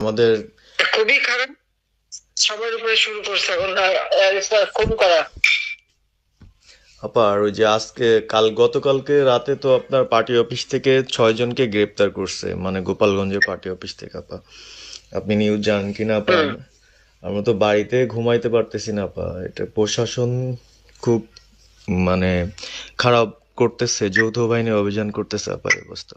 আমাদের খুবই খারাপ। সবার উপরে শুরু করছে এখন। খুন করা আপা ওই যে আজকে কাল গতকালকে রাতে তো আপনার পার্টি অফিস থেকে ছয় জনকে গ্রেপ্তার করছে মানে গোপালগঞ্জের পার্টি অফিস থেকে আপা। আপনি নিউজ জানেন কিনা আপা? আমরা তো বাড়িতে ঘুমাইতে পারতেছি না আপা। এটা প্রশাসন খুব মানে খারাপ করতেছে যৌথ বাহিনী অভিযান করতেছে আপা এই অবস্থা।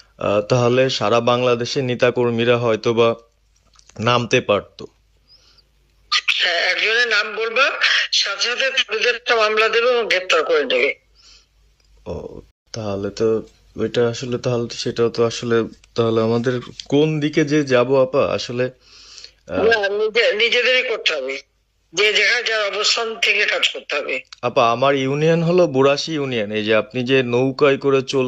তাহলে সারা বাংলাদেশের নেতাকর্মীরা হয়তোবা নামতে পারতো। হ্যাঁ একজনের নাম বলবা সাথে সাথে তাদের মামলা দেবে এবং গ্রেপ্তার করে নেবে। ও তাহলে তো ওইটা আসলে তাহলে সেটাও তো আসলে তাহলে আমাদের কোন দিকে যে যাব আপা? আসলে নিজেদেরই করতে হবে। যে যেখানে যার অবস্থান থেকে কাজ করতে হবে। আপা আমার ইউনিয়ন হলো বুড়াশি ইউনিয়ন। এই যে আপনি যে নৌকায় করে চল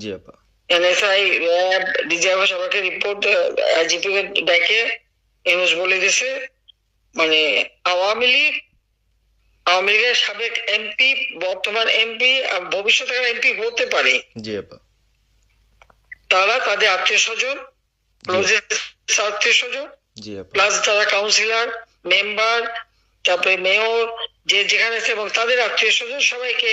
জি আপা। এনএসআই র্যাব সবাইকে রিপোর্ট আইজিপি কে ডেকে বলে দিছে। মানে আওয়ামী লীগ আওয়ামী লীগের সাবেক এমপি বর্তমান এমপি ভবিষ্যতে এমপি হতে পারে। জি আপা। তারা তাদের আত্মীয় স্বজন আত্মীয় স্বজন প্লাস যারা কাউন্সিলর মেম্বার তারপরে মেয়র যে যেখানে আছে এবং তাদের আত্মীয় স্বজন সবাইকে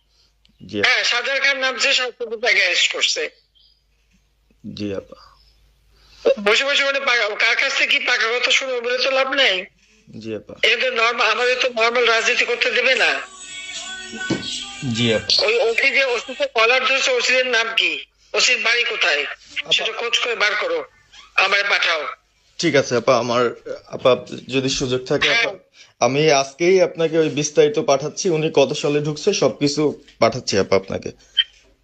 হ্যাঁ সাজার খান নামছে সরকার তাকে অ্যারেস্ট করছে। জি আপা। বসে বসে মানে কার কাছ থেকে কি পাকা কথা শুনব বলে তো লাভ নেই? জি আপা। তো নর্মাল আমাদের তো নর্মাল রাজনীতি করতে দেবে না। জি আপা। ওই ওসি যে ওসিতে কলার ধরছে ওসিদের নাম কি? ওসির বাড়ি কোথায়? সেটা খোঁজ করে বার করো। আমায় পাঠাও। ঠিক আছে আপা আমার আপা যদি সুযোগ থাকে আপা হ্যাঁ। আমি আজকেই আপনাকে ওই বিস্তারিত পাঠাচ্ছি উনি কত সালে ঢুকছে সবকিছু পাঠাচ্ছি আপা আপনাকে।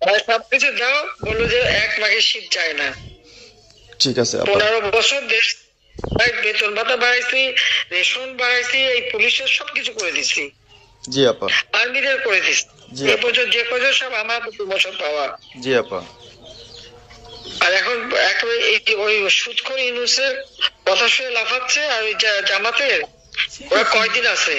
আর সবকিছু দাও বলল যে এক মাঘের শীত চায় না। ঠিক আছে আপা। পনেরো বছর দেশ বেতন ভাতা বাড়াইছি রেশন বাড়াইছি এই পুলিশের সবকিছু করে দিছি। জি আপা। আর্মিদের করে দিছি। জি। এ পর্যন্ত যে পর্যন্ত সব আমার প্রমোশন পাওয়া। জি আপা। আর এখন এই ওই সুৎখর ইউনুসের কথা শুনে লাফাচ্ছে আর ওই জামাতের ওরা কয়দিন আছে?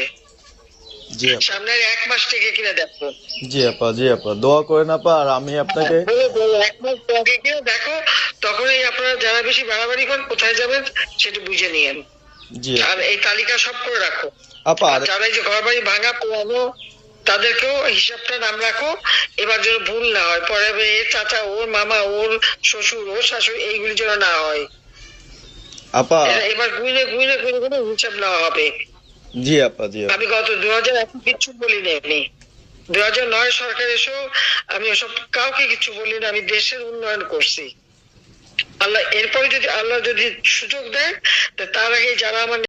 এক মাস থেকে কিনা দেখো। জি আপা জি আপা দোয়া করেন আপা আর আমি আপনাকে বলে বলে এক মাস আগে কিনা দেখো তখনই আপনারা যারা বেশি বাড়াবাড়ি করেন কোথায় যাবেন সেটা বুঝে নিয়েন। জি আর এই তালিকা সব করে রাখো। আপা যারা এই যে ঘর বাড়ি ভাঙা পোড়ানো তাদেরকেও হিসাবটা নাম রাখো এবার যেন ভুল না হয়। পরে চাচা ওর মামা ওর শ্বশুর ওর শাশুড়ি এইগুলি যেন না হয়। আপা। এবার গুইলে গুইলে গুইলে গুইলে হিসাব নেওয়া হবে। জি আপা জি আমি গত দু হাজার এক কিচ্ছু বলিনি আমি। দু হাজার নয় সরকার এসেও আমি ওসব কাউকে কিছু বলি না আমি দেশের উন্নয়ন করছি। আল্লাহ এরপরে যদি আল্লাহ যদি সুযোগ দেয় তো তার আগে যারা আমার